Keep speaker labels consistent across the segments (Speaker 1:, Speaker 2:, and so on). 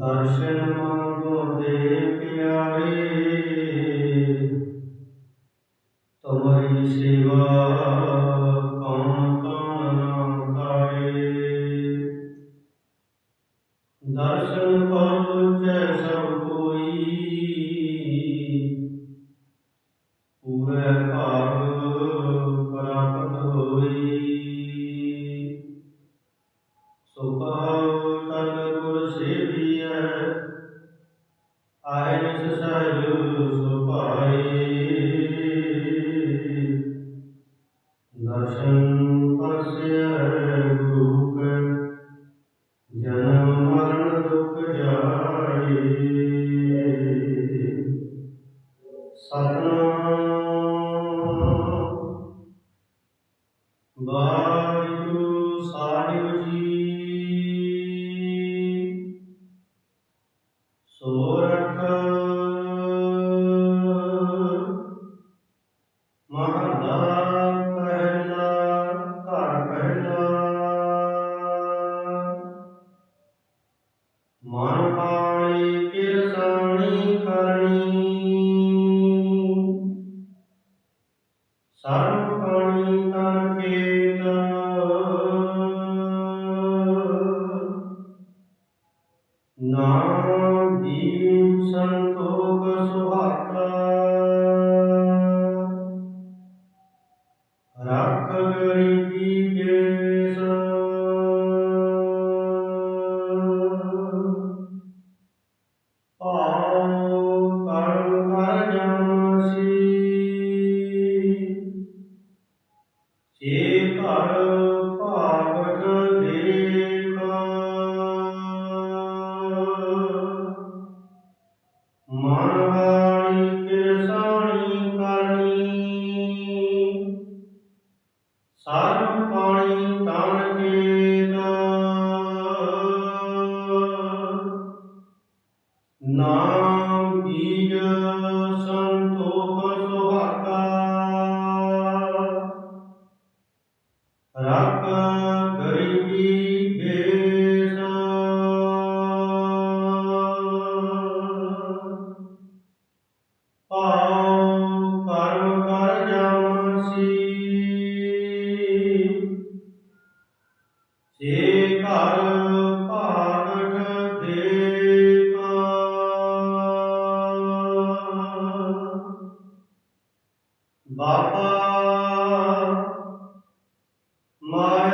Speaker 1: दर्शन दे प्यारे तुम्हारी सेवा sun ਸਾਰਮ ਪਾਣੀ ਤਾਣ ਕੇ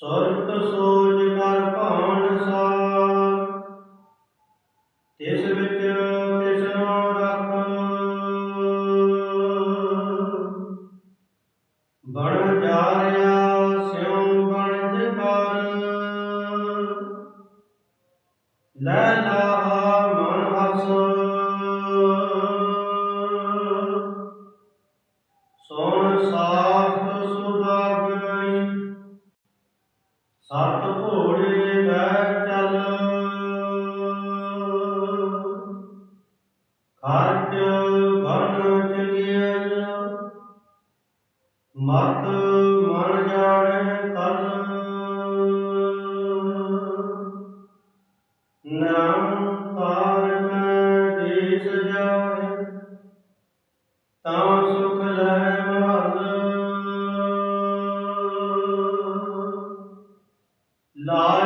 Speaker 1: ਸੁਰਤ ਸੋਜ ਕਰ ਭਾਣ ਸਾਰ। ਤਿਸ ਵਿੱਚ ਤਿਸਨਾ ਰੱਖ। ਬਣ ਜਾ ਰਿਆ ਸਿਉ ਬਣ ਜਕਾਰ ਲੈ Lord